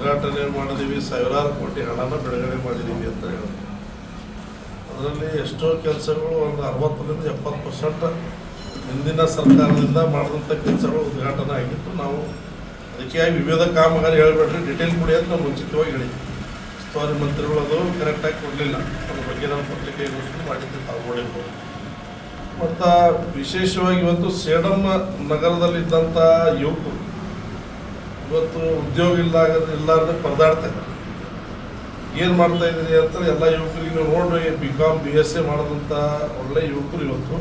ಉದ್ಘಾಟನೆ ಮಾಡಿದೀವಿ, ಸಾವಿರಾರು ಕೋಟಿ ಹಣನ ಬಿಡುಗಡೆ ಮಾಡಿದ್ದೀವಿ ಅಂತ ಹೇಳಿ. ಅದರಲ್ಲಿ ಎಷ್ಟೋ ಕೆಲಸಗಳು ಒಂದು ಅರವತ್ತರಿಂದ ಎಪ್ಪತ್ತು ಪರ್ಸೆಂಟ್ ಹಿಂದಿನ ಸರ್ಕಾರದಿಂದ ಮಾಡಿದಂಥ ಕೆಲಸಗಳು ಉದ್ಘಾಟನೆ ಆಗಿತ್ತು. ನಾವು ಅದಕ್ಕೆ ವಿವಿಧ ಕಾಮಗಾರಿ ಹೇಳ್ಬೇಡ್ರಿ ಡಿಟೇಲ್ ಕೊಡಿ ಅಂತ ನಾವು ಮುಂಚಿತವಾಗಿ ಹೇಳಿದ್ವಿ. ಉಸ್ತುವಾರಿ ಮಂತ್ರಿಗಳು ಅದು ಕರೆಕ್ಟಾಗಿ ಕೊಡಲಿಲ್ಲ. ಅದ್ರ ಬಗ್ಗೆ ನಾವು ಪತ್ರಿಕೆ ಘೋಷಣೆ ಮಾಡಿದ್ದು ತಾವು ಮತ್ತು ವಿಶೇಷವಾಗಿ ಇವತ್ತು ಸೇಡಮ್ ನಗರದಲ್ಲಿದ್ದಂಥ ಯುವಕರು ಇವತ್ತು ಉದ್ಯೋಗ ಇಲ್ಲಾಗ ಇಲ್ಲಾರ್ದೆ ಪರದಾಡ್ತಾ ಏನು ಮಾಡ್ತಾ ಇದ್ದೀರಿ ಅಂತ ಎಲ್ಲ ಯುವಕರಿಗೆ ನೀವು ನೋಡ್ರಿ B Com B S A ಮಾಡಿದಂಥ ಒಳ್ಳೆ ಯುವಕರು ಇವತ್ತು.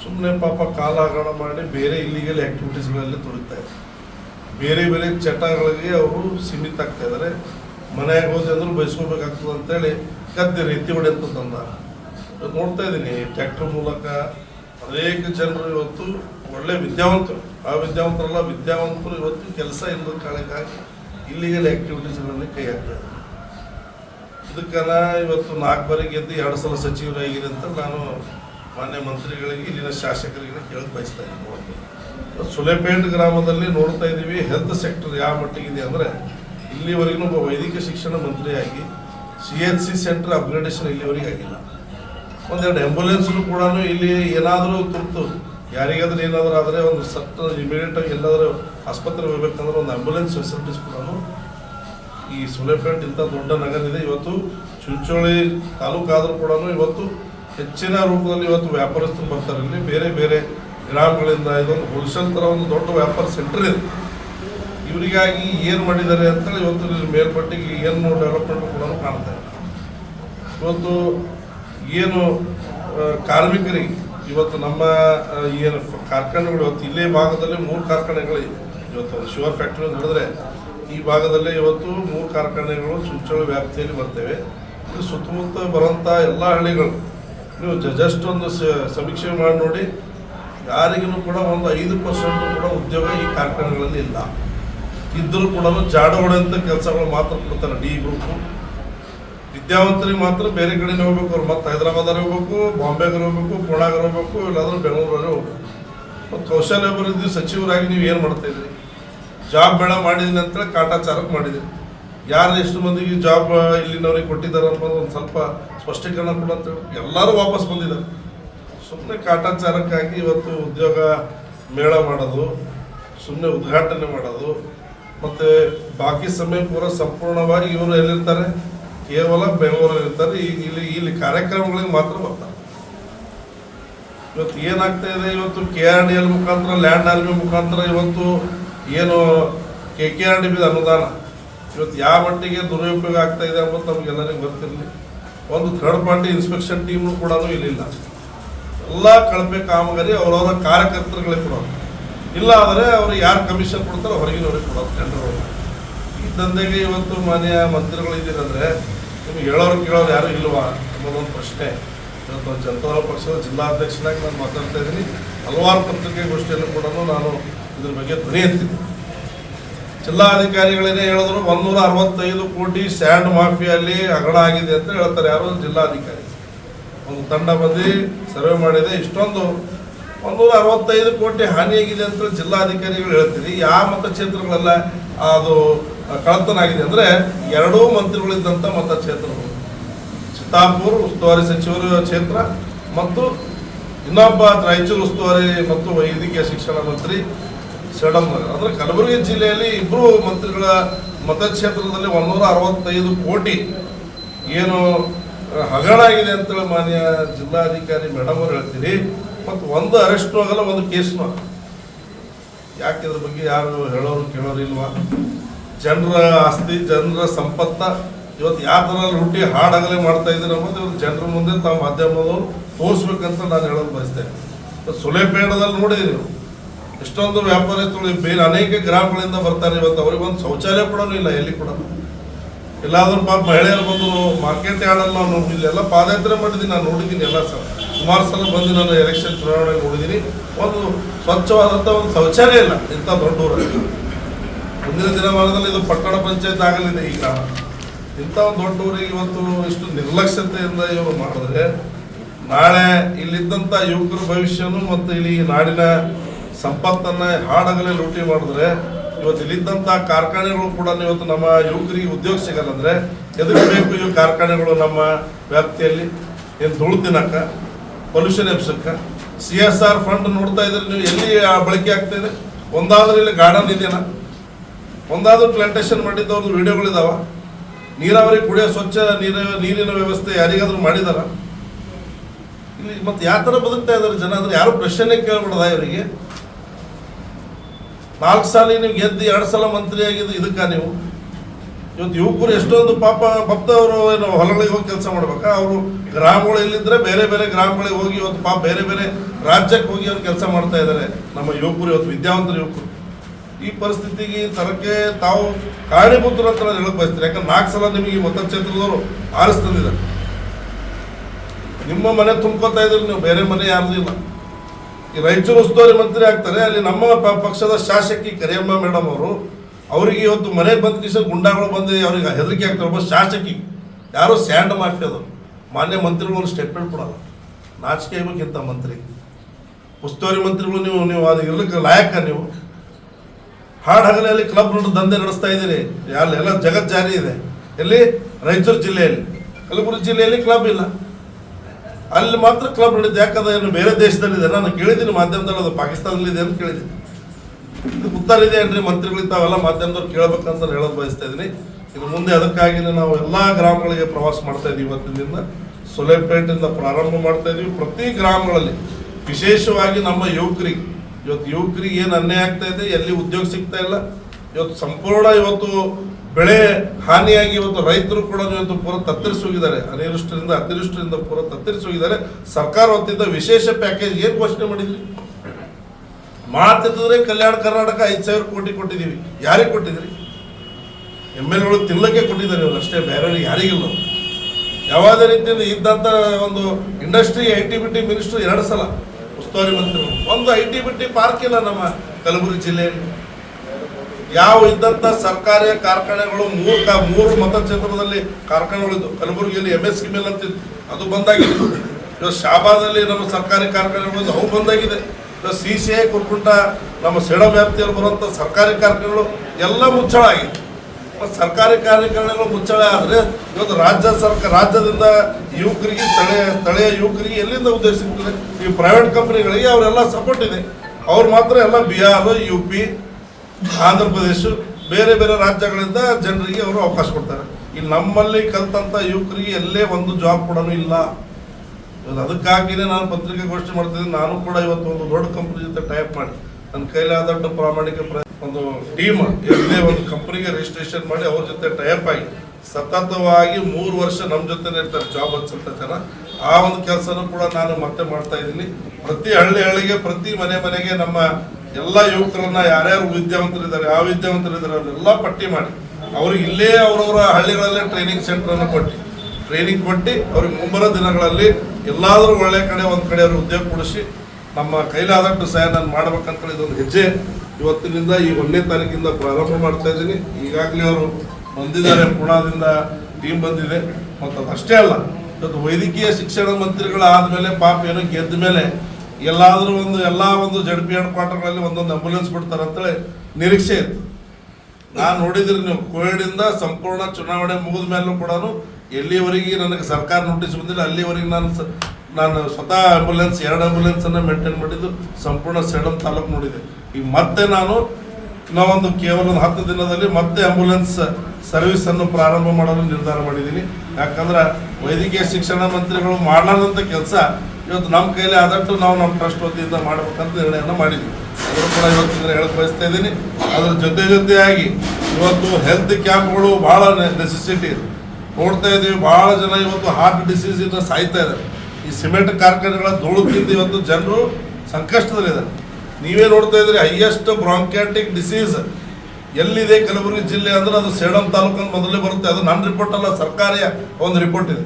ಸುಮ್ಮನೆ ಪಾಪ ಕಾಲಹರಣ ಮಾಡಿ ಬೇರೆ ಇಲ್ಲಿಗಲ್ ಆ್ಯಕ್ಟಿವಿಟೀಸ್ಗಳಲ್ಲಿ ತೊಡಗ್ತಾ ಇದ್ದಾರೆ. ಬೇರೆ ಬೇರೆ ಚಟಗಳಿಗೆ ಅವರು ಸೀಮಿತ ಆಗ್ತಾ ಇದ್ದಾರೆ. ಮನೆಯಾಗ ಹೋದೆ ಅಂದ್ರೆ ಬಯಸ್ಕೋಬೇಕಾಗ್ತದೆ ಅಂತೇಳಿ ಕದ್ದಿ ರೀತಿ ಹೊಡೆ ಅಂತ ತಂದ ನೋಡ್ತಾ ಇದ್ದೀನಿ ಟ್ರ್ಯಾಕ್ಟರ್ ಮೂಲಕ ಅನೇಕ ಜನರು ಇವತ್ತು ಒಳ್ಳೆ ವಿದ್ಯಾವಂತರು. ಆ ವಿದ್ಯಾವಂತರಲ್ಲ, ವಿದ್ಯಾವಂತರು ಇವತ್ತು ಕೆಲಸ ಇಲ್ಲದ ಕಾರಣಕ್ಕಾಗಿ ಇಲ್ಲಿಗಲ್ ಆ್ಯಕ್ಟಿವಿಟೀಸ್ಗಳಲ್ಲಿ ಕೈ ಹಾಕ್ತಾರೆ ಇದಕ್ಕೆಲ್ಲ ಇವತ್ತು ನಾಲ್ಕು ಬಾರಿ ಗೆದ್ದು ಎರಡು ಸಲ ಸಚಿವರಾಗಿದೆ ಅಂತ ನಾನು ಮಾನ್ಯ ಮಂತ್ರಿಗಳಿಗೆ, ಇಲ್ಲಿನ ಶಾಸಕರಿಗೆ ಕೇಳಿ ಬಯಸ್ತಾ ಇದ್ದೀನಿ ಸುಲೆಪೇಟ್ ಗ್ರಾಮದಲ್ಲಿ ನೋಡ್ತಾ ಇದ್ದೀವಿ ಹೆಲ್ತ್ ಸೆಕ್ಟರ್ ಯಾವ ಮಟ್ಟಿಗಿದೆ ಅಂದರೆ ಇಲ್ಲಿವರೆಗೂ ಒಬ್ಬ ವೈದಿಕ ಶಿಕ್ಷಣ ಮಂತ್ರಿಯಾಗಿ C H C center upgradation ಇಲ್ಲಿವರೆಗೆ ಆಗಿಲ್ಲ. ಒಂದೆರಡು ಆ್ಯಂಬುಲೆನ್ಸ್ನು ಕೂಡ ಇಲ್ಲಿ ಏನಾದರೂ ತುರ್ತು. ಯಾರಿಗಾದ್ರೂ ಏನಾದರೂ ಆದರೆ ಒಂದು ಸಟ್ ಇಮಿಡಿಯೇಟಾಗಿ ಎಲ್ಲಾದರೂ ಆಸ್ಪತ್ರೆಗೆ ಹೋಗ್ಬೇಕಂದ್ರೆ ಒಂದು ಆ್ಯಂಬುಲೆನ್ಸ್ ಫೆಸಿಲಿಟೀಸ್ ಕೂಡ ಈ ಸುಲೇಪೇಟ್ ಇಂಥ ದೊಡ್ಡ ನಗರ ಇದೆ. ಇವತ್ತು ಚುಂಚೋಳಿ ತಾಲೂಕಾದರೂ ಕೂಡ ಇವತ್ತು ಹೆಚ್ಚಿನ ರೂಪದಲ್ಲಿ ಇವತ್ತು ವ್ಯಾಪಾರಸ್ಥರು ಬರ್ತಾರೆ. ಇಲ್ಲಿ ಬೇರೆ ಬೇರೆ ಗ್ರಾಮಗಳಿಂದ ಇದೊಂದು ಹೋಲ್ಸೇಲ್ ಥರ ಒಂದು ದೊಡ್ಡ ವ್ಯಾಪಾರ ಸೆಂಟರ್ ಇದೆ. ಇವರಿಗಾಗಿ ಏನು ಮಾಡಿದ್ದಾರೆ ಅಂತೇಳಿ ಇವತ್ತು ಮೇಲ್ಪಟ್ಟಿಗೆ ಏನು ಡೆವಲಪ್ಮೆಂಟ್ ಕೂಡ ಕಾಣ್ತಾ ಇಲ್ಲ. ಇವತ್ತು ಏನು ಕಾರ್ಮಿಕರಿಗೆ ಇವತ್ತು ನಮ್ಮ ಏನು ಕಾರ್ಖಾನೆಗಳು ಇವತ್ತು ಇಲ್ಲೇ ಭಾಗದಲ್ಲಿ ಮೂರು ಕಾರ್ಖಾನೆಗಳಿವೆ ಇವತ್ತು ಶುಗರ್ ಫ್ಯಾಕ್ಟ್ರಿ ಹೇಳಿದ್ರೆ ಈ ಭಾಗದಲ್ಲೇ ಇವತ್ತು ಮೂರು ಕಾರ್ಖಾನೆಗಳು ಚುಂಚೋಳಿ ವ್ಯಾಪ್ತಿಯಲ್ಲಿ ಬರ್ತವೆ. ಇದು ಸುತ್ತಮುತ್ತ ಬರೋಂಥ ಎಲ್ಲ ಹಳ್ಳಿಗಳು. ನೀವು ಜಸ್ಟ್ ಒಂದು ಸಮೀಕ್ಷೆ ಮಾಡಿ ನೋಡಿ ಯಾರಿಗೂ ಕೂಡ ಒಂದು ಐದು ಪರ್ಸೆಂಟ್ ಕೂಡ ಉದ್ಯೋಗ ಈ ಕಾರ್ಖಾನೆಗಳಲ್ಲಿ ಇಲ್ಲ. ಇದ್ದರೂ ಕೂಡ ಜಾಡ ಹೊಡೆಯಂಥ ಕೆಲಸಗಳು ಮಾತ್ರ ಕೊಡ್ತಾರೆ. ಡಿ ಗ್ರೂಪು ವಿದ್ಯಾವಂತರಿಗೆ ಮಾತ್ರ ಬೇರೆ ಕಡೆನೇ ಹೋಗ್ಬೇಕು. ಅವ್ರು ಮತ್ತೆ ಹೈದರಾಬಾದಲ್ಲಿ ಹೋಗ್ಬೇಕು, ಬಾಂಬೆಗೆ ಹೋಗ್ಬೇಕು, ಪುಣಾಗ ಹೋಗ್ಬೇಕು, ಇಲ್ಲಾಂದ್ರೆ ಬೆಂಗಳೂರಲ್ಲಿ ಹೋಗ್ಬೇಕು. ಮತ್ತು ಕೌಶಲ್ಯ ಅಭಿವೃದ್ಧಿ ಸಚಿವರಾಗಿ ನೀವು ಏನು ಮಾಡ್ತಾ ಇದ್ರಿ ಜಾಬ್ ಬೇಡ ಮಾಡಿದ್ದೀನಿ ಅಂತೇಳಿ ಕಾಟಾಚಾರಕ್ಕೆ ಮಾಡಿದ್ರಿ. ಯಾರು ಎಷ್ಟು ಮಂದಿಗೆ ಜಾಬ್ ಇಲ್ಲಿನವ್ರಿಗೆ ಕೊಟ್ಟಿದ್ದಾರೆ ಅಂತ ಒಂದು ಸ್ವಲ್ಪ ಸ್ಪಷ್ಟೀಕರಣ ಕೂಡ ಅಂತೇಳಿ ಎಲ್ಲರೂ ವಾಪಸ್ ಬಂದಿದ್ದಾರೆ. ಸುಮ್ಮನೆ ಕಾಟಾಚಾರಕ್ಕಾಗಿ ಇವತ್ತು ಉದ್ಯೋಗ ಮೇಳ ಮಾಡೋದು ಸುಮ್ಮನೆ ಉದ್ಘಾಟನೆ ಮಾಡೋದು, ಮತ್ತು ಬಾಕಿ ಸಮಯ ಪೂರ ಸಂಪೂರ್ಣವಾಗಿ ಇವರು ಎಲ್ಲಿರ್ತಾರೆ? ಕೇವಲ ಬೆಂಗಳೂರಲ್ಲಿ ಇರ್ತಾರೆ ಈಗ ಇಲ್ಲಿ ಇಲ್ಲಿ ಕಾರ್ಯಕ್ರಮಗಳಿಗೆ ಮಾತ್ರ ಬರ್ತಾರೆ. ಇವತ್ತು ಏನಾಗ್ತಾ ಇದೆ? ಇವತ್ತು ಕೆ ಆರ್ ಡಿ ಎಲ್ ಮುಖಾಂತರ ಲ್ಯಾಂಡ್ ಆರ್ಮಿ ಮುಖಾಂತರ ಇವತ್ತು ಏನು K K R D B ಅನುದಾನ. ಇವತ್ತು ಯಾವ ಮಟ್ಟಿಗೆ ದುರುಪಯೋಗ ಆಗ್ತಾ ಇದೆ ಅನ್ನೋದು ನಮಗೆಲ್ಲರಿಗೂ ಗೊತ್ತಿರಲಿ. ಒಂದು ಥರ್ಡ್ ಪಾರ್ಟಿ ಇನ್ಸ್ಪೆಕ್ಷನ್ ಟೀಮ್ ಕೂಡ ಇಲ್ಲಿಲ್ಲ. ಎಲ್ಲ ಕಳಪೆ ಕಾಮಗಾರಿ ಅವರವರ ಕಾರ್ಯಕರ್ತರುಗಳೇ ಕೊಡೋದು ಇಲ್ಲ ಆದರೆ ಅವರು ಯಾರು ಕಮಿಷನ್ ಕೊಡ್ತಾರೋ ಹೊರಗಿನವ್ರಿಗೆ ಕೊಡೋದು ಟೆಂಡರ್ ಈ ದಂಧೆಗೆ ಇವತ್ತು ಮಾನ್ಯ ಮಂತ್ರಿಗಳು ಇದ್ದೀರಂದ್ರೆ ನಿಮ್ಗೆ ಹೇಳೋರು ಕೇಳೋರು ಯಾರು ಇಲ್ವಾ ಅನ್ನೋದೊಂದು ಪ್ರಶ್ನೆ. ಇವತ್ತು ಜನತಾ ಪಕ್ಷದ ಜಿಲ್ಲಾಧ್ಯಕ್ಷನಾಗಿ ನಾನು ಮಾತಾಡ್ತಾ ಇದ್ದೀನಿ. ಹಲವಾರು ಪತ್ರಿಕೆಗೋಷ್ಠಿಯನ್ನು ಕೂಡ ನಾನು ಇದ್ರ ಬಗ್ಗೆ ಧ್ವನಿ ಎತ್ತಿದ್ದೆ. ಜಿಲ್ಲಾಧಿಕಾರಿಗಳೇನೇ ಹೇಳಿದ್ರು ಒಂದೂರ ಅರವತ್ತೈದು ಕೋಟಿ ಸ್ಯಾಂಡ್ ಮಾಫಿಯಲ್ಲಿ ಹಗರಣ ಆಗಿದೆ ಅಂತ ಹೇಳ್ತಾರೆ ಯಾರು? ಜಿಲ್ಲಾಧಿಕಾರಿ. ಒಂದು ತಂಡ ಬಂದು ಸರ್ವೆ ಮಾಡಿದೆ. ಇಷ್ಟೊಂದು ಒಂದೂರ ಅರವತ್ತೈದು ಕೋಟಿ ಹಾನಿಯಾಗಿದೆ ಅಂತ ಜಿಲ್ಲಾಧಿಕಾರಿಗಳು ಹೇಳ್ತೀರಿ ಯಾವ ಮತಕ್ಷೇತ್ರಗಳೆಲ್ಲ? ಅದು ಕಳತನ ಅಂದ್ರೆ ಎರಡೂ ಮಂತ್ರಿಗಳಿದ್ದಂಥ ಮತಕ್ಷೇತ್ರಗಳು ಚಿತ್ತಾಪುರ್ ಉಸ್ತುವಾರಿ ಸಚಿವರ ಕ್ಷೇತ್ರ ಮತ್ತು ಇನ್ನೊಬ್ಬ ರಾಯಚೂರು ಉಸ್ತುವಾರಿ ಮತ್ತು ವೈದ್ಯಕೀಯ ಶಿಕ್ಷಣ ಮಂತ್ರಿ ಸೇಡಂ ಅಂದ್ರೆ ಕಲಬುರಗಿ ಜಿಲ್ಲೆಯಲ್ಲಿ ಇಬ್ಬರು ಮಂತ್ರಿಗಳ ಮತಕ್ಷೇತ್ರದಲ್ಲಿ ಒಂದೂರ ಅರವತ್ತೈದು ಕೋಟಿ ಏನು ಹಗರಣ ಆಗಿದೆ ಅಂತೇಳಿ ಮಾನ್ಯ ಜಿಲ್ಲಾಧಿಕಾರಿ ಮೇಡಮ್ ಅವರು ಹೇಳ್ತೀರಿ. ಮತ್ತು ಒಂದು ಅರೆಸ್ಟು ಆಗಲ್ಲ, ಒಂದು ಕೇಸ್ನು. ಯಾಕೆ ಇದ್ರ ಬಗ್ಗೆ ಯಾರು ಹೇಳೋರು ಕೇಳೋರು ಇಲ್ವಾ? ಜನರ ಆಸ್ತಿ, ಜನರ ಸಂಪತ್ತ, ಇವತ್ತು ಯಾವ ಥರ ಲೂಟಿ ಹಾಡಾಗಲೇ ಮಾಡ್ತಾ ಇದ್ದೀರಿ ಅನ್ನೋದು ಇವತ್ತು ಜನರ ಮುಂದೆ ತಾವು ಮಾಧ್ಯಮದವರು ತೋರಿಸ್ಬೇಕಂತ ನಾನು ಹೇಳೋದು ಬಯಸ್ತೇನೆ. ಇವತ್ತು ನೋಡಿ ನೀವು. ಎಷ್ಟೊಂದು ವ್ಯಾಪಾರಸ್ಥರು ಬೇರೆ ಅನೇಕ ಗ್ರಾಮಗಳಿಂದ ಬರ್ತಾರೆ. ಇವತ್ತು ಅವ್ರಿಗೆ ಒಂದು ಶೌಚಾಲಯ ಕೂಡ ಇಲ್ಲ, ಎಲ್ಲಿ ಕೂಡ. ಎಲ್ಲಾದರೂ ಪಾಪ ಮಹಿಳೆಯರು ಬಂದು ಮಾರ್ಕೆಟ್ ಯಾರ್ಡಲ್ಲಿ ನಾವು ಇಲ್ಲೆಲ್ಲ ಪಾದಯಾತ್ರೆ ಮಾಡಿದ್ದೀನಿ, ನಾನು ನೋಡಿದ್ದೀನಿ ಎಲ್ಲ ಸರ್ ಸುಮಾರು ಸಲ ಬಂದು ನಾನು ಎಲೆಕ್ಷನ್ ಚುನಾವಣೆ ನೋಡಿದ್ದೀನಿ. ಒಂದು ಸ್ವಚ್ಛವಾದಂಥ ಒಂದು ಶೌಚಾಲಯ ಇಲ್ಲ, ಇಂಥ ದೊಡ್ಡ ಊರಲ್ಲಿ. ಮುಂದಿನ ದಿನಮಾನದಲ್ಲಿ ಇದು ಪಟ್ಟಣ ಪಂಚಾಯತ್ ಆಗಲಿದೆ ಈಗ. ಇಂಥ ಒಂದು ದೊಡ್ಡ ಊರಿಗೆ ಇವತ್ತು ಇಷ್ಟು ನಿರ್ಲಕ್ಷ್ಯತೆಯಿಂದ ಇವರು ಮಾಡಿದ್ರೆ, ನಾಳೆ ಇಲ್ಲಿದ್ದಂಥ ಯುವಕರ ಭವಿಷ್ಯನು ಮತ್ತು ಇಲ್ಲಿ ನಾಡಿನ ಸಂಪತ್ತನ್ನು ಹಾಡಗಲೇ ಲೂಟಿ ಮಾಡಿದ್ರೆ, ಇವತ್ತು ಇಲ್ಲಿದ್ದಂಥ ಕಾರ್ಖಾನೆಗಳು ಕೂಡ ಇವತ್ತು ನಮ್ಮ ಯುವಕರಿಗೆ ಉದ್ಯೋಗ ಸಿಗಲ್ಲ ಅಂದರೆ ಎದುರು ಬೇಕು ಇವು ಕಾರ್ಖಾನೆಗಳು ನಮ್ಮ ವ್ಯಾಪ್ತಿಯಲ್ಲಿ. ಏನು ಧೂಳು ತಿನ್ನಕ್ಕ ಪೊಲ್ಯೂಷನ್ ಎಬ್ಸಕ್ಕ ಸಿ ಎಸ್ ಆರ್ ಫಂಡ್ ನೋಡ್ತಾ ಇದ್ರೆ ನೀವು ಎಲ್ಲಿ ಬಳಕೆ ಆಗ್ತಾ ಇದೆ? ಒಂದಾದ್ರೂ ಇಲ್ಲಿ ಗಾರ್ಡನ್ ಇದೆಯಾ ಒಂದಾದ್ರೂ ಪ್ಲಾಂಟೇಶನ್ ಮಾಡಿದ್ದವ್ರದ್ದು ವಿಡಿಯೋಗಳಿದಾವ. ನೀರಾವರಿ ಕುಡಿಯೋ ಸ್ವಚ್ಛ ನೀರ, ನೀರಿನ ವ್ಯವಸ್ಥೆ ಯಾರಿಗಾದ್ರೂ ಮಾಡಿದಾರ? ಇಲ್ಲಿ ಮತ್ತೆ ಯಾವ ಥರ ಬದುಕ್ತಾ ಇದಾರೆ ಜನ? ಅಂದ್ರೆ ಯಾರು ಪ್ರಶ್ನೆ ಕೇಳ್ಬಿಡದ ಇವರಿಗೆ? ನಾಲ್ಕು ಸಾಲ ನೀವು ಗೆದ್ದು ಎರಡು ಸಲ ಮಂತ್ರಿ ಆಗಿದ್ದು ಇದಕ್ಕ ನೀವು? ಇವತ್ತು ಯುವಕರು ಎಷ್ಟೊಂದು ಪಾಪ ಭಕ್ತವರು ಏನು ಹೊಲಗಳಿಗೆ ಹೋಗಿ ಕೆಲಸ ಮಾಡ್ಬೇಕಾ? ಅವರು ಗ್ರಾಮಗಳು ಇಲ್ಲಿದ್ರೆ ಬೇರೆ ಬೇರೆ ಗ್ರಾಮಗಳಿಗೆ ಹೋಗಿ ಇವತ್ತು ಪಾಪ ಬೇರೆ ಬೇರೆ ರಾಜ್ಯಕ್ಕೆ ಹೋಗಿ ಅವ್ರು ಕೆಲಸ ಮಾಡ್ತಾ ಇದ್ದಾರೆ ನಮ್ಮ ಯುವಕರು ಇವತ್ತು ವಿದ್ಯಾವಂತರ ಯುವಕರು. ಈ ಪರಿಸ್ಥಿತಿಗೆ ತರಕ್ಕೆ ತಾವು ಕಾರಣೀಭೂತರು ಅಂತ ಹೇಳಕ್ ಬಯಸ್ತೀರಿ. ಯಾಕಂದ್ರೆ ನಾಲ್ಕು ಸಲ ನಿಮಗೆ ಮತಕ್ಷೇತ್ರದವರು ಆರಿಸ್ ತಂದಿದ್ದಾರೆ. ನಿಮ್ಮ ಮನೆ ತುಂಬ್ಕೊತಾ ಇದ್ರಿ ನೀವು ಬೇರೆ ಮನೆ ಯಾರ್ದು ಇಲ್ಲ. ಈ ರಾಯಚೂರು ಉಸ್ತುವಾರಿ ಮಂತ್ರಿ ಆಗ್ತಾರೆ, ಅಲ್ಲಿ ನಮ್ಮ ಪಕ್ಷದ ಶಾಸಕಿ ಕರಿಯಮ್ಮ ಮೇಡಮ್ ಅವರು, ಅವರಿಗೆ ಇವತ್ತು ಮನೆ ಬಂದ ಗುಂಡಾಗಳು ಬಂದು ಅವ್ರಿಗೆ ಹೆದರಿಕೆ ಆಗ್ತಾರೆ. ಒಬ್ಬ ಶಾಸಕಿ, ಯಾರು ಸ್ಯಾಂಡ್ ಮಾಫಿಯಾದವರು ಮಾನ್ಯ ಮಂತ್ರಿಗಳು ಸ್ಟೇಟ್ಮೆಂಟ್ ಕೊಡಲ್ಲ. ನಾಚಿಕೆ ಆಗ್ಬೇಕಿಂತ ಮಂತ್ರಿ. ಉಸ್ತುವಾರಿ ಮಂತ್ರಿಗಳು ನೀವು ನೀವು ಅದು ಇರ್ಲಿಕ್ಕೆ ಲಾಯಕ ನೀವು. ಹಾಡು ಹಗಲಲ್ಲಿ ಕ್ಲಬ್ ದಂಧೆ ನಡೆಸ್ತಾ ಇದ್ದೀರಿ. ಅಲ್ಲಿ ಎಲ್ಲ ಜಗತ್ ಜಾರಿ ಇದೆ. ಎಲ್ಲಿ? ರಾಯಚೂರು ಜಿಲ್ಲೆಯಲ್ಲಿ. ಕಲಬುರಗಿ ಜಿಲ್ಲೆಯಲ್ಲಿ ಕ್ಲಬ್ ಇಲ್ಲ. ಅಲ್ಲಿ ಮಾತ್ರ ಕ್ಲಬ್ ನಡೀತು ಯಾಕಂದ್ರೆ ಏನು ಬೇರೆ ದೇಶದಲ್ಲಿದೆ. ನಾನು ಕೇಳಿದ್ದೀನಿ ಮಾಧ್ಯಮದಲ್ಲಿ. ಅದು ಪಾಕಿಸ್ತಾನದಲ್ಲಿದೆ ಅಂತ ಕೇಳಿದ್ದೀನಿ. ಇದು ಉತ್ತರ ಇದೆ ಏನ್ರಿ ಮಂತ್ರಿಗಳು ತಾವೆಲ್ಲ ಮಾಧ್ಯಮದವ್ರು ಕೇಳಬೇಕಂತ ಹೇಳೋದು ಬಯಸ್ತಾ ಇದ್ದೀನಿ. ಇನ್ನು ಮುಂದೆ ಅದಕ್ಕಾಗಿನೇ ನಾವು ಎಲ್ಲ ಗ್ರಾಮಗಳಿಗೆ ಪ್ರವಾಸ ಮಾಡ್ತಾ ಇದ್ದೀವಿ ಇವತ್ತಿನಿಂದ ಸೊಲೆಪೇಟಿಂದ ಪ್ರಾರಂಭ ಮಾಡ್ತಾ ಇದ್ದೀವಿ. ಪ್ರತಿ ಗ್ರಾಮಗಳಲ್ಲಿ ವಿಶೇಷವಾಗಿ ನಮ್ಮ ಯುವಕರಿಗೆ ಇವತ್ತು ಯುವಕರಿಗೆ ಏನು ಅನ್ಯಾಯ ಆಗ್ತಾ ಇದೆ, ಎಲ್ಲಿ ಉದ್ಯೋಗ ಸಿಗ್ತಾ ಇಲ್ಲ, ಇವತ್ತು ಸಂಪೂರ್ಣ ಇವತ್ತು ಬೆಳೆ ಹಾನಿಯಾಗಿ ಇವತ್ತು ರೈತರು ಕೂಡ ಇವತ್ತು ಪೂರ ತತ್ತರಿಸಿ ಹೋಗಿದ್ದಾರೆ. ಅನಿವೃಷ್ಟಿಯಿಂದ ಅತಿವೃಷ್ಟಿಯಿಂದ ಪೂರ ತತ್ತರಿಸಿ ಹೋಗಿದ್ದಾರೆ. ಸರ್ಕಾರ ಹೊತ್ತಿದ್ದ ವಿಶೇಷ ಪ್ಯಾಕೇಜ್ ಏನು ಘೋಷಣೆ ಮಾಡಿದ್ರಿ? ಮಾತಿದ್ರೆ ಕಲ್ಯಾಣ ಕರ್ನಾಟಕ ಐದು ಸಾವಿರ ಕೋಟಿ ಕೊಟ್ಟಿದ್ದೀವಿ. ಯಾರಿಗೆ ಕೊಟ್ಟಿದ್ರಿ? ಎಂ ಎಲ್ ಎಗಳು ತಿನ್ನಕ್ಕೆ ಕೊಟ್ಟಿದ್ದಾರೆ ಇವರು ಅಷ್ಟೇ ಬೇರೆಯವ್ರಿಗೆ ಯಾರಿಗಿಲ್ಲ. ಯಾವುದೇ ರೀತಿಯಲ್ಲಿ ಇದ್ದಂಥ ಒಂದು industry I T B T minister ಎರಡು ಸಲ ಉಸ್ತುವಾರಿ ಮಂತ್ರಿ ಒಂದು I T B T park ಇಲ್ಲ ನಮ್ಮ ಕಲಬುರಗಿ ಜಿಲ್ಲೆಯಲ್ಲಿ. ಯಾವ ಇದ್ದಂಥ ಸರ್ಕಾರಿ ಕಾರ್ಖಾನೆಗಳು ಮೂರು ಮೂರು ಮತಕ್ಷೇತ್ರದಲ್ಲಿ ಕಾರ್ಖಾನೆಗಳಿದ್ದು ಕಲಬುರಗಿಯಲ್ಲಿ ಎಂ ಎಸ್ ಅಂತ ಅಂತಿತ್ತು. ಅದು ಬಂದಾಗಿದೆ. ಇವತ್ತು ಶಾಬಾದಲ್ಲಿ ನಮ್ಮ ಸರ್ಕಾರಿ ಕಾರ್ಖಾನೆಗಳು ಅವು ಬಂದಾಗಿದೆ. ಇವತ್ತು ಸಿ ಸಿ ಐ ಕುರ್ಕುಂಟ, ನಮ್ಮ ಸೆಡ ವ್ಯಾಪ್ತಿಯಲ್ಲಿ ಬರುವಂಥ ಸರ್ಕಾರಿ ಕಾರ್ಖಾನೆಗಳು ಎಲ್ಲ ಮುಚ್ಚಳ ಆಗಿದೆ ಸರ್ಕಾರಿ ಕಾರ್ಯಕ್ರಮಗಳು ಮುಚ್ಚಳ ಆದರೆ ಇವತ್ತು ರಾಜ್ಯ ಸರ್ಕಾರ ರಾಜ್ಯದಿಂದ ಯುವಕರಿಗೆ, ಸ್ಥಳೀಯ ಸ್ಥಳೀಯ ಯುವಕರಿಗೆ ಎಲ್ಲಿಂದ ಉದ್ದೇಶ ಸಿಗ್ತದೆ? ಈ ಪ್ರೈವೇಟ್ ಕಂಪನಿಗಳಿಗೆ ಅವರೆಲ್ಲ ಸಪೋರ್ಟ್ ಇದೆ. ಅವ್ರು ಮಾತ್ರ ಎಲ್ಲ ಬಿಹಾರ ಯು ಪಿ ಆಂಧ್ರ ಪ್ರದೇಶ, ಬೇರೆ ಬೇರೆ ರಾಜ್ಯಗಳಿಂದ ಜನರಿಗೆ ಅವರು ಅವಕಾಶ ಕೊಡ್ತಾರೆ. ಈ ನಮ್ಮಲ್ಲಿ ಕಲ್ತಂತ ಯುವಕರಿಗೆ ಎಲ್ಲೇ ಒಂದು ಜಾಬ್ ಕೊಡೋನು ಇಲ್ಲ. ಇವತ್ತು ಅದಕ್ಕಾಗಿನೇ ನಾನು ಪತ್ರಿಕೆ ಘೋಷಣೆ ಮಾಡ್ತಿದ್ದೀನಿ. ನಾನು ಕೂಡ ಇವತ್ತು ಒಂದು ದೊಡ್ಡ ಕಂಪ್ನಿ ಜೊತೆ ಟೈಪ್ ಮಾಡಿ. ನನ್ನ ಕೈಲಾದಷ್ಟು ಪ್ರಾಮಾಣಿಕ ಪ್ರ ಒಂದು ಟೀಮ್ ಇಲ್ಲೇ ಒಂದು ಕಂಪ್ನಿಗೆ ರಿಜಿಸ್ಟ್ರೇಷನ್ ಮಾಡಿ ಅವ್ರ ಜೊತೆ ಟೈಪ್ ಆಗಿ ಸತತವಾಗಿ ಮೂರು ವರ್ಷ ನಮ್ಮ ಜೊತೆ ಇರ್ತಾರೆ ಜಾಬ್ ಹಚ್ಚಂತ ಜನ. ಆ ಒಂದು ಕೆಲಸನೂ ಕೂಡ ನಾನು ಮತ್ತೆ ಮಾಡ್ತಾ ಇದ್ದೀನಿ. ಪ್ರತಿ ಹಳ್ಳಿ ಹಳ್ಳಿಗೆ, ಪ್ರತಿ ಮನೆ ಮನೆಗೆ ನಮ್ಮ ಎಲ್ಲ ಯುವಕರನ್ನ ಯಾರ್ಯಾರು ವಿದ್ಯಾವಂತರಿದ್ದಾರೆ ಯಾವ ವಿದ್ಯಾವಂತರಿದ್ದಾರೆ ಅವರೆಲ್ಲ ಪಟ್ಟಿ ಮಾಡಿ. ಅವ್ರಿಗೆ ಇಲ್ಲೇ ಅವರವರ ಹಳ್ಳಿಗಳಲ್ಲೇ ಟ್ರೈನಿಂಗ್ ಸೆಂಟರನ್ನು ಕೊಟ್ಟು ಟ್ರೈನಿಂಗ್ ಕೊಟ್ಟು ಅವ್ರಿಗೆ ಮುಂಬರೋ ದಿನಗಳಲ್ಲಿ ಎಲ್ಲಾದರೂ ಒಳ್ಳೆ ಕಡೆ, ಒಂದು ಕಡೆ ಅವ್ರು ಉದ್ಯೋಗ ಕೊಡಿಸಿ ನಮ್ಮ ಕೈಲಾದಷ್ಟು ಸಹಾಯ ನಾನು ಮಾಡ್ಬೇಕಂತ ಇದೊಂದು ಹೆಜ್ಜೆ. ಇವತ್ತಿನಿಂದ ಈ ಒಂದನೇ ತಾರೀಕಿಂದ ಪ್ರಾರಂಭ ಮಾಡ್ತಾ ಇದ್ದೀನಿ. ಈಗಾಗಲೇ ಅವರು ಬಂದಿದ್ದಾರೆ, ಪುಣಾದಿಂದ ಟೀಮ್ ಬಂದಿದೆ. ಮತ್ತು ಅದಷ್ಟೇ ಅಲ್ಲ, ಇವತ್ತು ವೈದ್ಯಕೀಯ ಶಿಕ್ಷಣ ಮಂತ್ರಿಗಳಾದ ಮೇಲೆ ಪಾಪ ಏನೋ ಗೆದ್ದ ಮೇಲೆ ಎಲ್ಲಾದರೂ ಒಂದು, ಎಲ್ಲ ಒಂದು ಜಡ್ ಪಿ ಹೆಡ್ ಕ್ವಾರ್ಟರ್ಗಳಲ್ಲಿ ಒಂದೊಂದು ಆಂಬುಲೆನ್ಸ್ ಬಿಡ್ತಾರೆ ಅಂತೇಳಿ ನಿರೀಕ್ಷೆ ಇತ್ತು ನಾನು ನೋಡಿದ್ರಿ ನೀವು ಕೋವಿಡಿಂದ ಸಂಪೂರ್ಣ ಚುನಾವಣೆ ಮುಗಿದ ಮೇಲೂ ಕೂಡ ಎಲ್ಲಿವರೆಗೆ ನನಗೆ ಸರ್ಕಾರ ನೋಟಿಸ್ ಬಂದಿಲ್ಲ, ಅಲ್ಲಿವರೆಗೆ ನಾನು ನಾನು ಸ್ವತಃ ಆಂಬ್ಯುಲೆನ್ಸ್ ಎರಡು ಆಂಬುಲೆನ್ಸನ್ನು ಮೇಂಟೈನ್ ಮಾಡಿದ್ದು ಸಂಪೂರ್ಣ ಸೇಡಂ ತಾಲೂಕು ನೋಡಿದೆ. ಈಗ ಮತ್ತೆ ನಾನು ನಾವೊಂದು ಕೇವಲ ಒಂದು ಹತ್ತು ದಿನದಲ್ಲಿ ಮತ್ತೆ ಆಂಬುಲೆನ್ಸ್ ಸರ್ವಿಸನ್ನು ಪ್ರಾರಂಭ ಮಾಡಲು ನಿರ್ಧಾರ ಮಾಡಿದ್ದೀನಿ. ಯಾಕಂದ್ರೆ ವೈದ್ಯಕೀಯ ಶಿಕ್ಷಣ ಮಂತ್ರಿಗಳು ಮಾಡಲಾರ್ದಂಥ ಕೆಲಸ ಇವತ್ತು ನಮ್ಮ ಕೈಲಿ ಆದಷ್ಟು ನಾವು ನಮ್ಮ ಟ್ರಸ್ಟ್ ವತಿಯಿಂದ ಮಾಡಬೇಕಂತ ನಿರ್ಣಯನ ಮಾಡಿದ್ವಿ. ಅದನ್ನು ಕೂಡ ಇವತ್ತಿನ ಹೇಳಕ್ ಬಯಸ್ತಾ ಇದ್ದೀನಿ. ಅದರ ಜೊತೆ ಜೊತೆಯಾಗಿ ಇವತ್ತು ಹೆಲ್ತ್ ಕ್ಯಾಂಪ್ಗಳು ಭಾಳ ನೆಸೆಸಿಟಿ ಇದೆ. ನೋಡ್ತಾ ಇದ್ದೀವಿ ಭಾಳ ಜನ ಇವತ್ತು ಹಾರ್ಟ್ ಡಿಸೀಸಿಂದ ಸಾಯ್ತಾ ಇದ್ದಾರೆ. ಈ ಸಿಮೆಂಟ್ ಕಾರ್ಖಾನೆಗಳ ಧೂಳು ಇವತ್ತು ಜನರು ಸಂಕಷ್ಟದಲ್ಲಿದ್ದಾರೆ. ನೀವೇ ನೋಡ್ತಾ ಇದ್ರಿ ಹೈಯೆಸ್ಟ್ ಬ್ರಾಂಕ್ಯಾಟಿಕ್ ಡಿಸೀಸ್ ಎಲ್ಲಿದೆ ಕಲಬುರಗಿ ಜಿಲ್ಲೆ ಅಂದ್ರೆ ಅದು ಸೇಡಂ ತಾಲೂಕು ಮೊದಲೇ ಬರುತ್ತೆ. ಅದು ನನ್ನ ರಿಪೋರ್ಟ್ ಅಲ್ಲ, ಸರ್ಕಾರಿಯ ಒಂದು ರಿಪೋರ್ಟ್ ಇದೆ.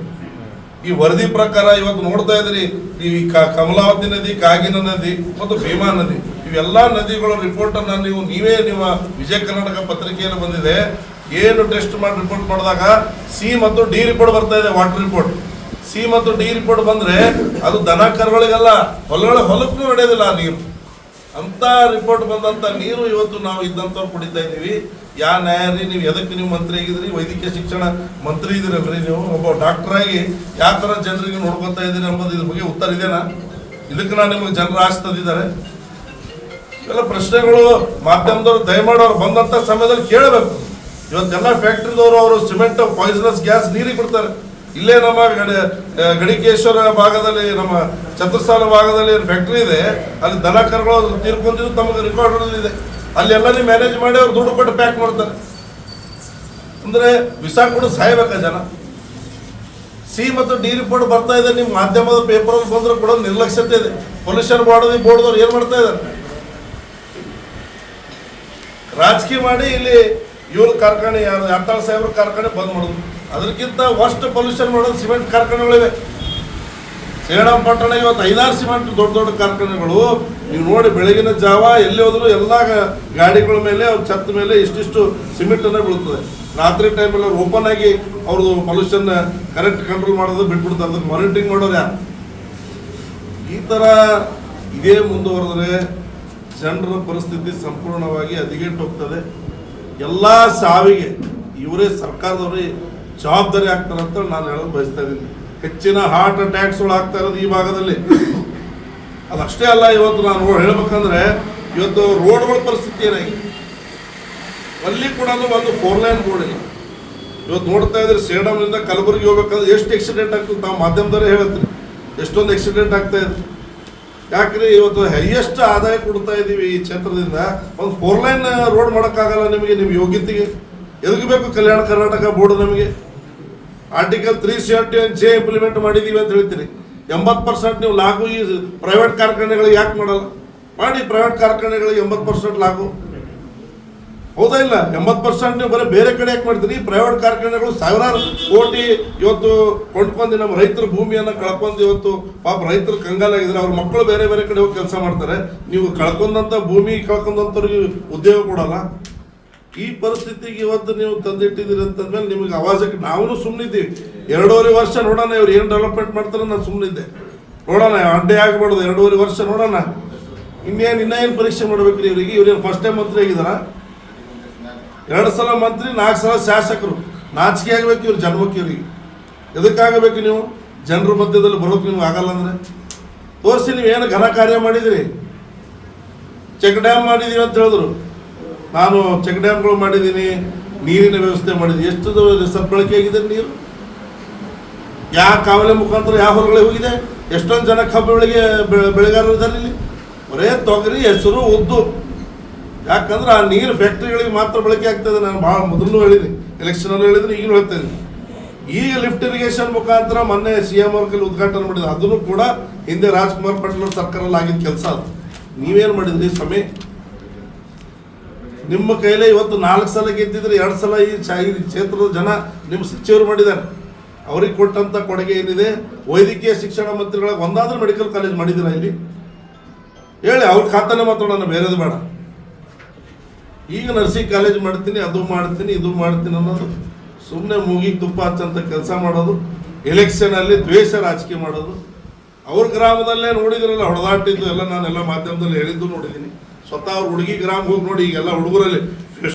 ಈ ವರದಿ ಪ್ರಕಾರ ಇವತ್ತು ನೋಡ್ತಾ ಇದ್ರಿ ಈ ಕಮಲಾವತಿ ನದಿ, ಕಾಗಿನ ನದಿ ಮತ್ತು ಭೀಮಾ ನದಿ, ಇವೆಲ್ಲ ನದಿಗಳ ರಿಪೋರ್ಟ್ ಅನ್ನ ನೀವು, ನೀವೇ ನಿಮ್ಮ ವಿಜಯ ಕರ್ನಾಟಕ ಪತ್ರಿಕೆಯಲ್ಲಿ ಬಂದಿದೆ. ಏನು ಟೆಸ್ಟ್ ಮಾಡಿ ರಿಪೋರ್ಟ್ ಮಾಡಿದಾಗ ಸಿ ಮತ್ತು ಡಿ ರಿಪೋರ್ಟ್ ಬರ್ತಾ ಇದೆ ವಾಟರ್ ರಿಪೋರ್ಟ್ ಸಿ ಮತ್ತು ಡಿ ರಿಪೋರ್ಟ್ ಬಂದ್ರೆ ಅದು ದನ ಕರುಗಳಿಗೆಲ್ಲ, ಹೊಲಗಳ ಹೊಲಕ್ಕೂ ನಡೆಯೋದಿಲ್ಲ ನೀರು. ಅಂತ ರಿಪೋರ್ಟ್ ಬಂದಂತ ನೀರು ಇವತ್ತು ನಾವು ಇದ್ದಂಥವ್ರು ಕುಡಿತಾ ಇದ್ದೀವಿ. ಯಾ ನ್ಯಾಯಾರಿ ನೀವು ಎದಕ್ಕೆ ನೀವು ಮಂತ್ರಿ ಆಗಿದ್ರಿ? ವೈದ್ಯಕೀಯ ಶಿಕ್ಷಣ ಮಂತ್ರಿ ಇದ್ದೀರಲ್ರಿ ನೀವು. ಒಬ್ಬ ಡಾಕ್ಟರ್ ಆಗಿ ಯಾವ ಥರ ಜನರಿಗೆ ನೋಡ್ಕೊತಾ ಇದ್ದೀರಿ ಅನ್ನೋದು ಇದ್ರ ಬಗ್ಗೆ ಉತ್ತರ ಇದೆಯಾ? ಇದಕ್ಕೆ ನಾನು ನಿಮಗೆ ಜನರ ಆಸ್ತದಿದ್ದಾರೆ ಎಲ್ಲ ಪ್ರಶ್ನೆಗಳು ಮಾಧ್ಯಮದವ್ರು ದಯಮಾಡಿ ಅವ್ರು ಬಂದಂಥ ಸಮಯದಲ್ಲಿ ಕೇಳಬೇಕು. ಇವತ್ತೆಲ್ಲ ಫ್ಯಾಕ್ಟ್ರಿದವರು ಅವರು ಸಿಮೆಂಟ್ ಪಾಯ್ಸನಸ್ ಗ್ಯಾಸ್ ನೀರಿಗೆ ಬಿಡ್ತಾರೆ ಇಲ್ಲೇ ನಮ್ಮ ಗಡಿಕೇಶ್ವರ ಭಾಗದಲ್ಲಿ, ನಮ್ಮ ಚತುರ್ಸಾಲ ಭಾಗದಲ್ಲಿ ಫ್ಯಾಕ್ಟ್ರಿ ಇದೆ. ಅಲ್ಲಿ ದನ ಕರುಗಳು ತೀರ್ಕೊಂಡಿದ್ದು ತಮಗೆ ರೆಕಾರ್ಡ್ ಇದೆ. ಅಲ್ಲೆಲ್ಲ ನೀವು ಮ್ಯಾನೇಜ್ ಮಾಡಿ ಅವ್ರು ದುಡ್ಡು ಕೊಟ್ಟು ಪ್ಯಾಕ್ ಮಾಡ್ತಾರೆ. ಅಂದ್ರೆ ವಿಸಾ ಕೊಡು ಸಾಯ್ಬೇಕಾ ಜನ. ಸಿ ಮತ್ತು ಡಿ ರಿಪೋರ್ಟ್ ಬರ್ತಾ ಇದೆ ನಿಮ್ಮ ಮಾಧ್ಯಮದ ಪೇಪರ್ ಬಂದ್ರೆ ಕೂಡ ನಿರ್ಲಕ್ಷ್ಯತೆ ಇದೆ. ಪೊಲ್ಯೂಷನ್ ಬೋರ್ಡ್ ಬೋರ್ಡ್ದವ್ರು ಏನು ಮಾಡ್ತಾ ಇದ್ದಾರೆ? ರಾಜಕೀಯ ಮಾಡಿ ಇಲ್ಲಿ ಇವ್ರ ಕಾರ್ಖಾನೆ, ಯಾರು ಯಾತಾಳ ಸಾಹೇಬ್ರ ಕಾರ್ಖಾನೆ ಬಂದ್ ಮಾಡೋದು. ಅದಕ್ಕಿಂತ ವರ್ಸ್ಟ್ ಪೊಲ್ಯೂಷನ್ ಮಾಡೋದು ಸಿಮೆಂಟ್ ಕಾರ್ಖಾನೆಗಳಿವೆ. ಶ್ರೀರಂಗಪಟ್ಟಣ ಇವತ್ತು ಐದಾರು ಸಿಮೆಂಟ್ ದೊಡ್ಡ ದೊಡ್ಡ ಕಾರ್ಖಾನೆಗಳು. ನೀವು ನೋಡಿ ಬೆಳಗಿನ ಜಾವ ಎಲ್ಲಿ ಹೋದ್ರು ಎಲ್ಲ ಗಾಡಿಗಳ ಮೇಲೆ ಅವ್ರ ಛತ್ ಮೇಲೆ ಇಷ್ಟಿಷ್ಟು ಸಿಮೆಂಟ್ ಅನ್ನ ಬೀಳ್ತದೆ. ರಾತ್ರಿ ಟೈಮಲ್ಲಿ ಅವ್ರು ಓಪನ್ ಆಗಿ ಅವ್ರದ್ದು ಪೊಲ್ಯೂಷನ್ ಕರೆಕ್ಟ್ ಕಂಟ್ರೋಲ್ ಮಾಡೋದು ಬಿಟ್ಬಿಡ್ತಾರೆ. ಅದಕ್ಕೆ ಮಾನಿಟರಿಂಗ್ ಮಾಡೋರು ಯಾರು? ಈ ಥರ ಇದೇ ಮುಂದುವರೆದ್ರೆ ಜನರ ಪರಿಸ್ಥಿತಿ ಸಂಪೂರ್ಣವಾಗಿ ಹದಗೆಟ್ಟು ಹೋಗ್ತದೆ. ಎಲ್ಲ ಸಾವಿಗೆ ಇವರೇ ಸರ್ಕಾರದವರೇ ಜವಾಬ್ದಾರಿ ಅಂತ ನಾನು ಹೇಳೋದು ಬಯಸ್ತಾ ಇದ್ದೀನಿ. ಹೆಚ್ಚಿನ ಹಾರ್ಟ್ ಅಟ್ಯಾಕ್ಸ್ಗಳು ಆಗ್ತಾ ಇರೋದು ಈ ಭಾಗದಲ್ಲಿ. ಅದಷ್ಟೇ ಅಲ್ಲ, ಇವತ್ತು ನಾನು ಹೇಳ್ಬೇಕಂದ್ರೆ, ಇವತ್ತು ರೋಡ್ಗಳ ಪರಿಸ್ಥಿತಿ ಏನಾಗಿ ಅಲ್ಲಿ ಕೂಡ ಒಂದು ಫೋರ್ ಲೈನ್ ರೋಡ್ ಇಲ್ಲ. ಇವತ್ತು ನೋಡ್ತಾ ಇದ್ರೆ ಸೇಡಮ್ನಿಂದ ಕಲಬುರಗಿ ಹೋಗ್ಬೇಕಂದ್ರೆ ಎಷ್ಟು ಆಕ್ಸಿಡೆಂಟ್ ಆಗ್ತದೆ ತಾವು ಮಾಧ್ಯಮದವರೇ ಹೇಳ್ತೀನಿ ಎಷ್ಟೊಂದು ಆಕ್ಸಿಡೆಂಟ್ ಆಗ್ತಾ ಇದೆ. ಯಾಕ್ರಿ, ಇವತ್ತು ಹೈಯೆಸ್ಟ್ ಆದಾಯ ಕೊಡ್ತಾ ಇದ್ದೀವಿ ಈ ಕ್ಷೇತ್ರದಿಂದ. ಒಂದು ಫೋರ್ ಲೈನ್ ರೋಡ್ ಮಾಡೋಕ್ಕಾಗಲ್ಲ ನಿಮಗೆ ನಿಮ್ಮ ಯೋಗ್ಯತೆಗೆ ಎದುಗಬೇಕು ಬೇಕು ಕಲ್ಯಾಣ ಕರ್ನಾಟಕ ಬೋರ್ಡ್ ನಮಗೆ. Article three seventy one J implement ಮಾಡಿದ್ದೀವಿ ಅಂತ ಹೇಳ್ತೀರಿ. ಎಂಬತ್ತು ಪರ್ಸೆಂಟ್ ನೀವು ಲಾಗು ಈ ಪ್ರೈವೇಟ್ ಕಾರ್ಖಾನೆಗಳಿಗೆ ಯಾಕೆ ಮಾಡಲ್ಲ? ಮಾಡಿ ಪ್ರೈವೇಟ್ ಕಾರ್ಖಾನೆಗಳಿಗೆ ಎಂಬತ್ತು ಪರ್ಸೆಂಟ್ ಲಾಗು. ಹೌದಾ ಇಲ್ಲ? ಎಂಬತ್ತು ಪರ್ಸೆಂಟ್ ನೀವು ಬರೀ ಬೇರೆ ಕಡೆ ಯಾಕೆ ಮಾಡ್ತೀರಿ? ಪ್ರೈವೇಟ್ ಕಾರ್ಖಾನೆಗಳು ಸಾವಿರಾರು ಕೋಟಿ ಇವತ್ತು ಕೊಂಡ್ಕೊಂಡು ನಮ್ಮ ರೈತರ ಭೂಮಿಯನ್ನು ಕಳ್ಕೊಂಡು ಇವತ್ತು ಪಾಪ ರೈತರು ಕಂಗಾಲಾಗಿದ್ದಾರೆ ಅವ್ರ ಮಕ್ಕಳು ಬೇರೆ ಬೇರೆ ಕಡೆ ಹೋಗಿ ಕೆಲಸ ಮಾಡ್ತಾರೆ. ನೀವು ಕಳ್ಕೊಂಡಂಥ ಭೂಮಿ ಕಳ್ಕೊಂಡಂಥವ್ರಿಗೆ ಉದ್ಯೋಗ ಕೊಡಲ್ಲ. ಈ ಪರಿಸ್ಥಿತಿಗೆ ಇವತ್ತು ನೀವು ತಂದಿಟ್ಟಿದ್ದೀರಿ ಅಂತಂದ್ಮೇಲೆ ನಿಮಗೆ ಅವಾಜಕ್ಕೆ ನಾವು ಸುಮ್ಮನಿದ್ದೀವಿ ಎರಡೂವರೆ ವರ್ಷ ನೋಡೋಣ ಇವ್ರು ಏನು ಡೆವಲಪ್ಮೆಂಟ್ ಮಾಡ್ತಾರೆ ನಾನು ಸುಮ್ಮನಿದ್ದೆ ನೋಡೋಣ, ಅಡ್ಡೆ ಆಗ್ಬಾರ್ದು ಎರಡೂವರೆ ವರ್ಷ ನೋಡೋಣ. ಇನ್ನೇನು ಇನ್ನೇನು ಪರೀಕ್ಷೆ ಮಾಡ್ಬೇಕ್ರಿ ಇವರಿಗೆ? ಏನು ಫಸ್ಟ್ ಟೈಮ್ ಮಂತ್ರಿ ಆಗಿದಾರ ಎರಡು ಸಲ ಮಂತ್ರಿ, ನಾಲ್ಕು ಸಲ ಶಾಸಕರು. ನಾಚಿಕೆ ಆಗಬೇಕು ಇವ್ರು, ಜನ್ಮಕ್ಕೆ ಇವ್ರಿಗೆ. ಎದಕ್ಕಾಗಬೇಕು ನೀವು? ಜನರ ಮಧ್ಯದಲ್ಲಿ ಬರೋಕೆ ನಿಮ್ಗೆ ಆಗಲ್ಲ ಅಂದ್ರೆ? ತೋರಿಸಿ ನೀವು ಏನು ಘನ ಕಾರ್ಯ ಮಾಡಿದಿರಿ? ಚೆಕ್ ಡ್ಯಾಮ್ ಮಾಡಿದೀವಿ ಅಂತ ಹೇಳಿದ್ರು. ನಾನು ಚೆಕ್ ಡ್ಯಾಮ್ಗಳು ಮಾಡಿದ್ದೀನಿ, ನೀರಿನ ವ್ಯವಸ್ಥೆ ಮಾಡಿದ್ದೀನಿ. ಎಷ್ಟು ಸದ್ಬಳಕೆ ಆಗಿದೆ ನೀರು? ಯಾವ ಕಾವಲೆ ಮುಖಾಂತರ ಯಾವ ಹೊಲಗಳಿಗೆ ಹೋಗಿದೆ? ಎಷ್ಟೊಂದು ಜನ ಕಬ್ಬು ಬೆಳೆಗೆ ಬೆ- ಬೆಳೆಗಾರರು ಇದ್ದಾರೆ ಇಲ್ಲಿ. ಬರೇ ತೊಗರಿ, ಹೆಸರು, ಉದ್ದು. ಯಾಕಂದ್ರೆ ಆ ನೀರು ಫ್ಯಾಕ್ಟ್ರಿಗಳಿಗೆ ಮಾತ್ರ ಬಳಕೆ ಆಗ್ತದೆ ನಾನು ಭಾಳ ಮೊದಲು ಹೇಳಿದೆ. ಎಲೆಕ್ಷನಲ್ಲಿ ಹೇಳಿದ್ರೆ ಈಗಲೂ ಹೇಳ್ತಾ ಇದ್ದೀನಿ. ಈಗ ಲಿಫ್ಟ್ ಇರಿಗೇಷನ್ ಮುಖಾಂತರ ಮೊನ್ನೆ ಸಿ ಎಂ ಅವ್ರ ಕೈಲಿ ಉದ್ಘಾಟನೆ ಮಾಡಿದ್ರು. ಅದನ್ನು ಕೂಡ ಹಿಂದೆ ರಾಜ್ಕುಮಾರ್ ಪಾಟೀಲ್ ಸರ್ಕಾರ ಸರ್ಕಾರಲ್ಲಿ ಆಗಿದ್ದ ಕೆಲಸ ಅದು. ನೀವೇನು ಮಾಡಿದ್ರಿ ಸಮಯ? ನಿಮ್ಮ ಕೈಲೇ ಇವತ್ತು ನಾಲ್ಕು ಸಲ ಗೆದ್ದಿದ್ರೆ ಎರಡು ಸಲ ಈ ಚ ಈ ಕ್ಷೇತ್ರದ ಜನ ನಿಮ್ಮ ಸಚಿವರು ಮಾಡಿದ್ದಾರೆ. ಅವ್ರಿಗೆ ಕೊಟ್ಟಂಥ ಕೊಡುಗೆ ಏನಿದೆ? ವೈದ್ಯಕೀಯ ಶಿಕ್ಷಣ ಮಂತ್ರಿಗಳ ಒಂದಾದ್ರೂ ಮೆಡಿಕಲ್ ಕಾಲೇಜ್ ಮಾಡಿದ್ದೀರಾ ಇಲ್ಲಿ? ಹೇಳಿ, ಅವ್ರ ಖಾತಾನೆ ಮಾತಾಡೋಣ ಬೇರೆದು ಬೇಡ. ಈಗ ನರ್ಸಿಂಗ್ ಕಾಲೇಜ್ ಮಾಡ್ತೀನಿ, ಅದು ಮಾಡ್ತೀನಿ, ಇದು ಮಾಡ್ತೀನಿ ಅನ್ನೋದು ಸುಮ್ಮನೆ ಮೂಗಿಗೆ ತುಪ್ಪ ಹಚ್ಚಂತ ಕೆಲಸ ಮಾಡೋದು ಎಲೆಕ್ಷನಲ್ಲಿ ದ್ವೇಷ ರಾಜಕೀಯ ಮಾಡೋದು. ಅವ್ರ ಗ್ರಾಮದಲ್ಲೇ ನೋಡಿದ್ರಲ್ಲ, ಹೊಡೆದಾಟಿದ್ದು ಎಲ್ಲ ನಾನೆಲ್ಲ ಮಾಧ್ಯಮದಲ್ಲಿ ಹೇಳಿದ್ದು ನೋಡಿದ್ದೀನಿ. ಸ್ವತಃ ಅವ್ರ ಹುಡುಗಿ ಗ್ರಾಮ ಹೋಗಿ ನೋಡಿ ಈಗೆಲ್ಲ ಹುಡುಗರಲ್ಲಿ